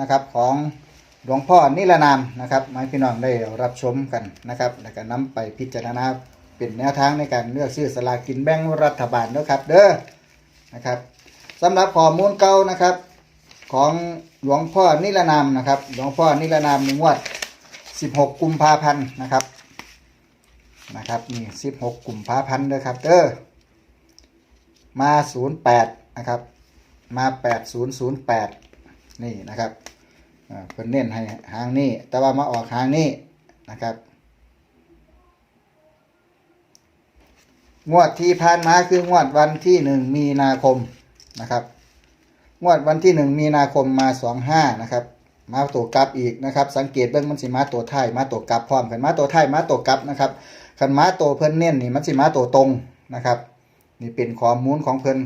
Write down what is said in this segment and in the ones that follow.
นะครับของหลวงพ่อนิรนามนะครับมาพี่น้องได้รับชมกันนะครับแล้วก็นำไปพิจารณาเป็นแนวทางในการเลือกซื้อสลากกินแบ่งรัฐบาลด้วยครับเด้อนะครับสำหรับข้อมูลเก่านะครับของหลวงพ่อนิรนามนะครับ หลวงพ่อนิรนามในงวด 16 กุมภาพันธ์นะครับนะครับนี่ 16 กุมภาพันธ์เด้อครับเด้อมา 08 นะครับ มา 8008 นี่นะครับเพิ่นเน้นให้หางนี้ แต่ว่ามาออกหางนี้นะครับ งวดที่ผ่านมาคืองวดวันที่หนึ่งมีนาคมนะครับ งวดวันที่หนึ่งมีนาคมมาสองห้านะครับ มาตัวกลับอีกนะครับ สังเกตเบื้องมันสิมาตัวไทยมาตัวกลับพร้อมกันมาตัวไทยมาตัวกลับนะครับคันมาตัวเพิ่นเน้นนี่มันสิมาตัวตรงนะครับ นี่เป็นข้อมูลของเพิ่น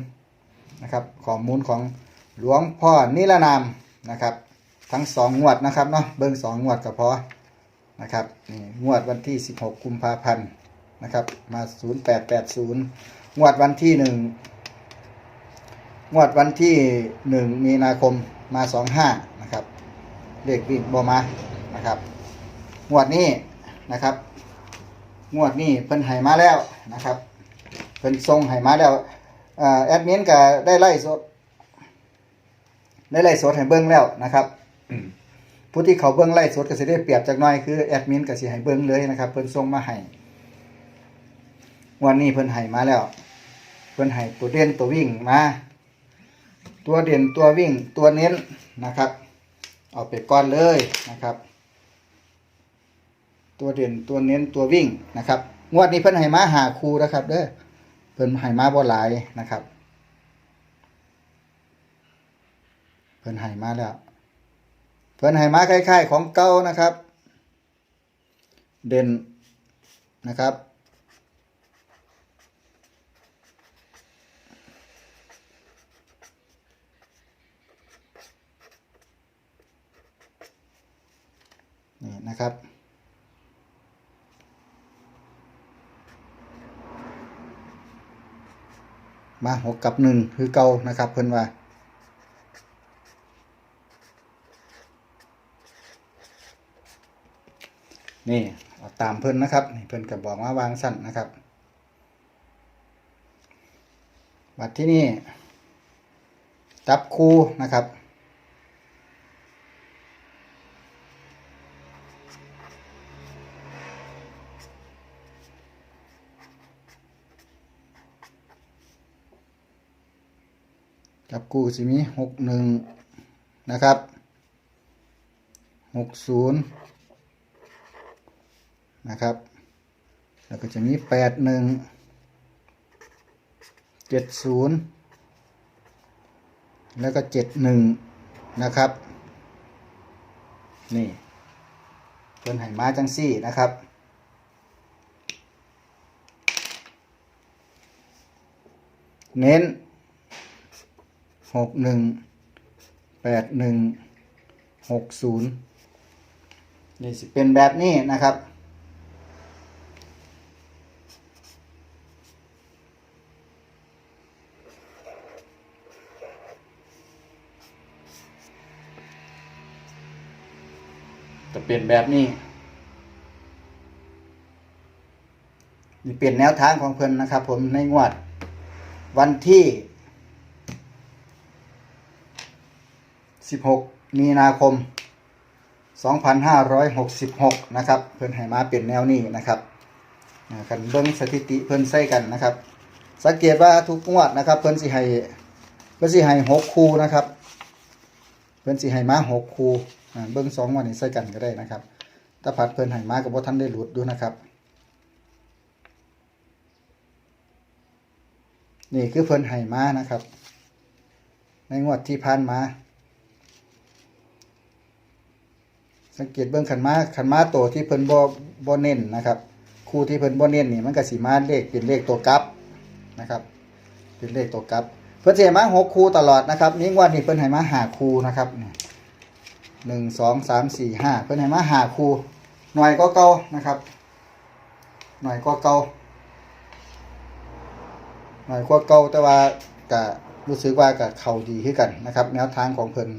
นะครับข้อมูลของหลวงพ่อนิรนาม นะครับ ทั้งสองงวดนะครับเนาะเบิ้งสองงวดก็พอนะครับนี่งวดวันที่ 16 กุมภาพันธ์นะครับมา 0880 งวดวันที่หนึ่งงวดวันที่หนึ่งมีนาคมมาสองห้านะครับเลขวิ่งบอมานะครับ งวดนี้นะครับ งวดนี้เพิ่นให้มาแล้วนะครับ เพิ่นทรงให้มาแล้วอแอดมินก็ได้ไล่สด ได้ไล่สดให้เบิ้งแล้วนะครับอืมผู้ที่เขาเบิ้งไล่สดก็สิได้เปรียบจากหน้อยคือแอดมินก็สิให้เบิ้งเลยนะครับ เพิ่นส่งมาให้งวันนี้เพิ่นให้มาแล้ว เพิ่นให้ตัวเด่นตัววิ่งมาตัวเด่นตัววิ่งตัวเน้นนะครับ เอาไปก่อนเลยนะครับ ตัวเด่นตัวเน้นตัววิ่งนะครับงวดนี้เพิ่นให้มาหาครูนะครับ เด้อเพิ่นให้มาบ่หลายนะครับ พิ่นให้มาแล้ว เพิ่นให้มาคล้ายๆ ของเก่านะครับ เด่นนะครับ นี่นะครับมาหกกับหนึ่งคือเก่านะครับเพิ่นว่า นี่เอาตามเพิ่นนะครับเพิ่นก็บบอกว่าวางสั้นนะครับ บัดที่นี่จับคู่นะครับ จับกูสิมีหกหนึ่งนะครับหกศูนย์ นะครับ แล้วก็จะมีแปดหนึ่งเจ็ดศูนย์แล้วก็เจ็ดหนึ่งนะครับ นี่เพิ่นให้มาจังซี่นะครับเน้นหกหนึ่งแปดหนึ่งหกศูนย์นี่สิเป็นแบบนี้นะครับ จะเป็นแบบนี้ นี่เป็นแนวทางของเพิ่อนนะครับ ผมในงวด วันที่ 16 มีนาคม 2566 นะครับ เพิ่อนให้มาเป็นแนวนี้นะครับอ่ากันเบิ้งสถิติเพิ่อนใส่กันนะครับ สังเกตว่าทุกงวดนะครับ เพิ่อนสิให้เพิ่อนสิให้หกคูนะครับ เพิ่อนสิให้มาหกคู่ เบิ้งสองวันนี้ใส่กันก็ได้นะครับถ้าผัดเพิ่นให้มากับบ่าทันได้หลุดดูนะครับ นี่คือเพิ่นให้มานะครับ ในงวดที่ผ่านมา สังเกตเบื้องขันมาขันมาโตที่เพิ่นบ่บ่เน้นนะครับ คู่ที่เพิ่นบ่เน้นนี่มันก็สิมาเลขเป็นเลขตัวกลับนะครับ เป็นเลขตัวกลับ เพิ่นสิให้มาหกคู่ตลอดนะครับนี่งวดนี้เพิ่นให้มาหาคู่นะครับนี่ หนึ่งสองสามสี่ห้าเพิ่อนให้มาหาคูหน่อยก็เก่านะครับ หน่อยก็เก่าหน่อยก็เก่าแต่ว่าก็รู้สึกว่าก็เขาดีขึ้นกันนะครับ แนวทางของเพิ่น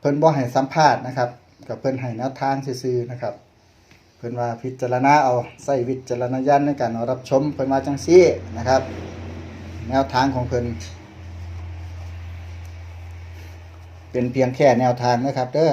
เพิ่นบ่ให้สัมภาษณ์นะครับ กับเพิ่นให้แนวทางซื่อๆนะครับ เพิ่นว่าพิจารณาเอาใส่วิจารณญาณในการรับชมเพิ่นว่าจังซี่นะครับ แนวทางของเพิ่น เป็นเพียงแค่แนวทางนะครับ เด้อ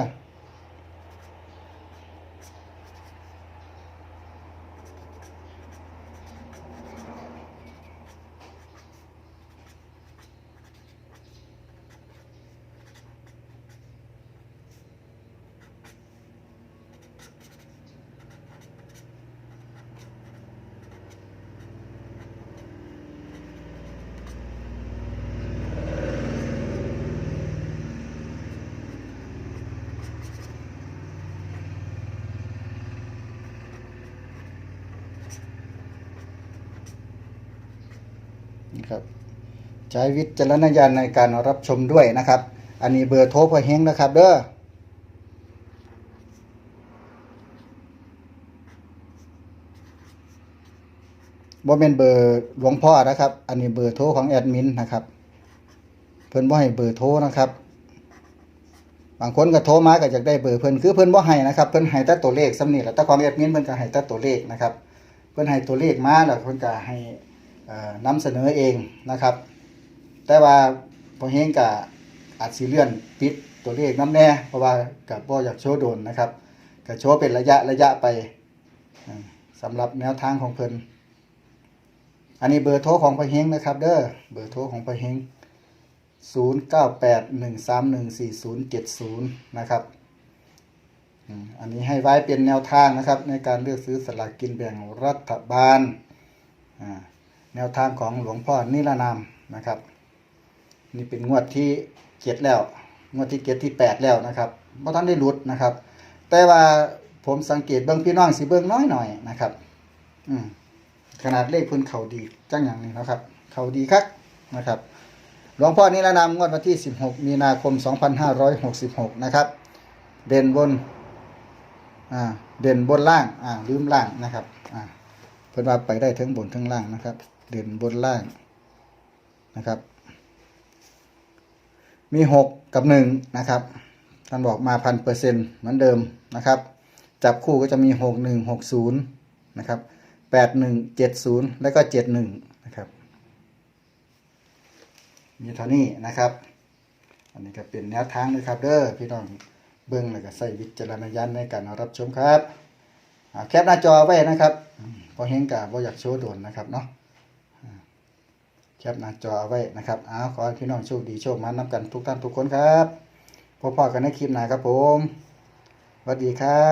นะครับใช้วิจารณญาณในการรับชมด้วยนะครับ อันนี้เบอร์โทรพ่อเฮงนะครับ เด้อบ่เป็นเบอร์หลวงพ่อนะครับ อันนี้เบอร์โทรของแอดมินนะครับ เพิ่นบ่ให้เบอร์โทรนะครับ บางคนก็โทรมาก็อยากได้เบอร์เพิ่นคือเพิ่นบ่ให้นะครับ เพิ่นให้แต่ตัวเลขสำนี่แหละแต่ของแอดมินเพิ่นก็ให้แต่ตัวเลขนะครับ เพิ่นให้ตัวเลขมาแล้วเพิ่นก็ให้ นำเสนอเองนะครับ แต่ว่าพอเฮงกับอาจสิเลื่อนปิดตัวเลขน้ำแน่เพราะว่ากับบ่อยากโชว์โดนนะครับก็โชว์เป็นระยะระยะไปสำหรับแนวทางของเพิ่นอันนี้เบอร์โทรของพอเฮงนะครับ เด้อเบอร์โทรของพอเฮง0981314070 นะครับอันนี้ให้ไว้เป็นแนวทางนะครับ ในการเลือกซื้อสลากกินแบ่งรัฐบาลอ่า แนวทางของหลวงพ่อนิรนามนะครับ นี่เป็นงวดที่เจ็ดแล้ว งวดที่เจ็ดที่แปดแล้วนะครับบ่ทันได้หลุดนะครับ แต่ว่าผมสังเกตเบิ่งพี่น้องสิเบิ่งน้อยหน่อยนะครับ อืมขนาดเลขพิ่นเขาดีจังอย่างนี้นะครับ เขาดีคักนะครับ หลวงพ่อนิรนามงวดวันที่ 16 มีนาคม 2566 นะครับ เด่นบนอ่าเด่นบนล่างอ่าลืมล่างนะครับอ่าเพิ่นว่าไปได้ทั้งบนทั้งล่างนะครับ เด่นบนล่างนะครับ มีหกกับหนึ่งนะครับท่านบอกมาพันเปอร์เซ็นต์เหมือนเดิมนะครับ จับคู่ก็จะมีหกหนึ่งหกศูนย์นะครับแปดหนึ่งเจ็ดศูนย์แล้วก็เจ็ดหนึ่งนะครับ มีเท่านี้นะครับ อันนี้ก็เป็นแนวทางนะครับเด้อพี่น้องเบิ้งแล้วก็ใส่วิจารณญาณในการรับชมครับแคปหน้าจอไว้นะครับพอเฮงกะบ่อยากโชว์โดนนะครับเนาะ แคปหน้าจอเอาไว้นะครับอ้าวขอให้พี่น้องโชคดีโชคมันำกันทุกท่านทุกคนครับพบกันในคลิปหน้าครับผมสวัสดีครับ